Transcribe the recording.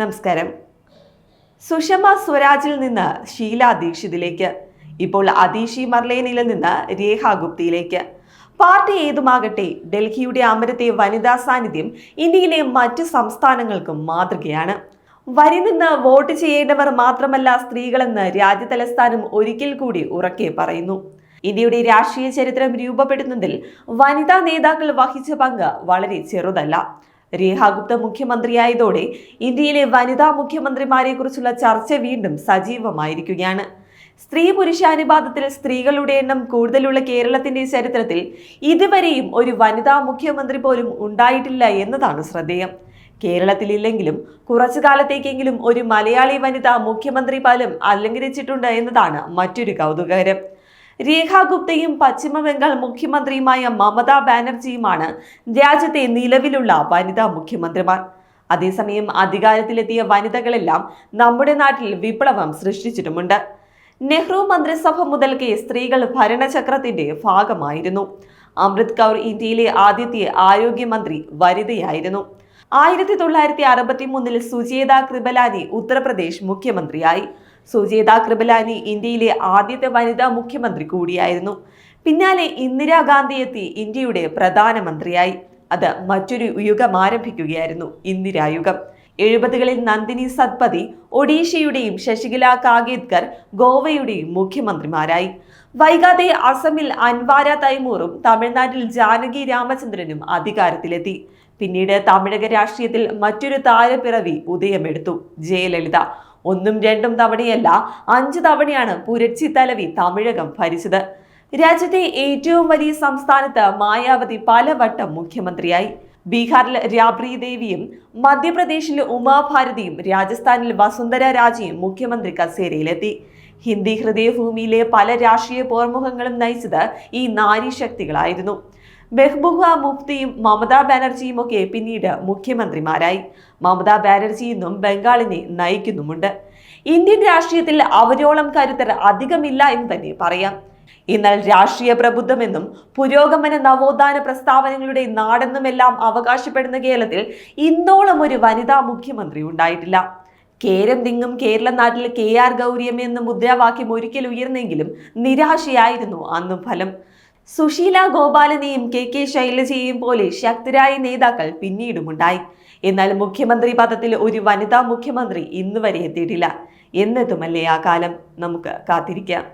നമസ്കാരം. സുഷമ സ്വരാജിൽ നിന്ന് ഷീല ദീക്ഷിതിലേക്ക് ഇപ്പോൾ അതീഷി മർലേനിൽ നിന്ന് രേഖ ഗുപ്തിയിലേക്ക്. പാർട്ടി ഏതുമാകട്ടെ ഡൽഹിയുടെ അമരത്തെ വനിതാ സാന്നിധ്യം ഇന്ത്യയിലെ മറ്റ് സംസ്ഥാനങ്ങൾക്കും മാതൃകയാണ്. വരി നിന്ന് വോട്ട് ചെയ്യേണ്ടവർ മാത്രമല്ല സ്ത്രീകളെന്ന് രാജ്യതലസ്ഥാനം ഒരിക്കൽ കൂടി ഉറക്കെ പറയുന്നു. ഇന്ത്യയുടെ രാഷ്ട്രീയ ചരിത്രം രൂപപ്പെടുന്നതിൽ വനിതാ നേതാക്കൾ വഹിച്ച പങ്ക് വളരെ ചെറുതല്ല. രേഖ ഗുപ്ത മുഖ്യമന്ത്രിയായതോടെ ഇന്ത്യയിലെ വനിതാ മുഖ്യമന്ത്രിമാരെ കുറിച്ചുള്ള ചർച്ച വീണ്ടും സജീവമായിരിക്കുകയാണ്. സ്ത്രീ പുരുഷാനുപാതത്തിൽ സ്ത്രീകളുടെ എണ്ണം കൂടുതലുള്ള കേരളത്തിന്റെ ചരിത്രത്തിൽ ഇതുവരെയും ഒരു വനിതാ മുഖ്യമന്ത്രി പോലും ഉണ്ടായിട്ടില്ല എന്നതാണ് ശ്രദ്ധേയം. കേരളത്തിലില്ലെങ്കിലും കുറച്ചു കാലത്തേക്കെങ്കിലും ഒരു മലയാളി വനിത മുഖ്യമന്ത്രി പദം അലങ്കരിച്ചിട്ടുണ്ട് എന്നതാണ് മറ്റൊരു കൗതുകകരം. രേഖ ഗുപ്തയും പശ്ചിമ ബംഗാൾ മുഖ്യമന്ത്രിയുമായ മമതാ ബാനർജിയുമാണ് രാജ്യത്തെ നിലവിലുള്ള വനിതാ മുഖ്യമന്ത്രിമാർ. അതേസമയം അധികാരത്തിലെത്തിയ വനിതകളെല്ലാം നമ്മുടെ നാട്ടിൽ വിപ്ലവം സൃഷ്ടിച്ചിട്ടുമുണ്ട്. നെഹ്റു മന്ത്രിസഭ മുതൽക്കേ സ്ത്രീകൾ ഭരണചക്രത്തിന്റെ ഭാഗമായിരുന്നു. അമൃത് കൗർ ഇന്ത്യയിലെ ആദ്യത്തെ ആരോഗ്യമന്ത്രി വനിതയായിരുന്നു. ആയിരത്തി തൊള്ളായിരത്തി അറുപത്തി മൂന്നിൽ സുജേത കൃപലാനി ഉത്തർപ്രദേശ് മുഖ്യമന്ത്രിയായി. സുജേത കൃപലാനി ഇന്ത്യയിലെ ആദ്യത്തെ വനിതാ മുഖ്യമന്ത്രി കൂടിയായിരുന്നു. പിന്നാലെ ഇന്ദിരാഗാന്ധി എത്തി ഇന്ത്യയുടെ പ്രധാനമന്ത്രിയായി അത് മറ്റൊരു യുഗം ആരംഭിക്കുകയായിരുന്നു ഇന്ദിരായുഗം എഴുപതുകളിൽ നന്ദിനി സത്പതി ഒഡീഷയുടെയും ശശികല കാഗേദ്കർ ഗോവയുടെയും മുഖ്യമന്ത്രിമാരായി. വൈകാതെ അസമിൽ അൻവാര തൈമൂറും തമിഴ്നാട്ടിൽ ജാനകി രാമചന്ദ്രനും അധികാരത്തിലെത്തി. പിന്നീട് തമിഴക രാഷ്ട്രീയത്തിൽ മറ്റൊരു താരപ്പിറവി ഉദയമെടുത്തു ജയലളിത. ഒന്നും രണ്ടും തവണയല്ല അഞ്ച് തവണയാണ് പുരട്ചി തലവി തമിഴകം ഭരിച്ചത്. രാജ്യത്തെ ഏറ്റവും വലിയ സംസ്ഥാനത്ത് മായാവതി പലവട്ടം മുഖ്യമന്ത്രിയായി. ബീഹാറിൽ രാബ്രി ദേവിയും മധ്യപ്രദേശിൽ ഉമാഭാരതിയും രാജസ്ഥാനിൽ വസുന്ധര രാജയും മുഖ്യമന്ത്രി കസേരയിലെത്തി. ഹിന്ദി ഹൃദയഭൂമിയിലെ പല രാഷ്ട്രീയ പോർമുഖങ്ങളും നയിച്ചത് ഈ നാരീശക്തികളായിരുന്നു. മെഹ്ബൂബ മുഫ്തിയും മമതാ ബാനർജിയും ഒക്കെ പിന്നീട് മുഖ്യമന്ത്രിമാരായി. മമതാ ബാനർജി ഇന്നും ബംഗാളിനെ നയിക്കുന്നുമുണ്ട്. ഇന്ത്യൻ രാഷ്ട്രീയത്തിൽ അവരോളം കരുത്തർ അധികമില്ല എന്ന് തന്നെ പറയാം. എന്നാൽ രാഷ്ട്രീയ പ്രബുദ്ധമെന്നും പുരോഗമന നവോത്ഥാന പ്രസ്താവനകളുടെ നാടെന്നുമെല്ലാം അവകാശപ്പെടുന്ന കേരളത്തിൽ ഇന്നോളം ഒരു വനിതാ മുഖ്യമന്ത്രി ഉണ്ടായിട്ടില്ല. കേരം തിങ്ങും കേരള നാട്ടിൽ കെ ആർ ഗൗരിയം എന്ന മുദ്രാവാക്യം ഒരിക്കൽ ഉയർന്നെങ്കിലും നിരാശയായിരുന്നു അന്നും ഫലം. സുശീല ഗോപാലനെയും കെ കെ ശൈലജയെയും പോലെ ശക്തരായ നേതാക്കൾ പിന്നീടുമുണ്ടായി. എന്നാൽ മുഖ്യമന്ത്രി പദത്തിൽ ഒരു വനിതാ മുഖ്യമന്ത്രി ഇന്നുവരെ എത്തിയിട്ടില്ല. എന്നതുമല്ലേ ആ കാലം? നമുക്ക് കാത്തിരിക്കാം.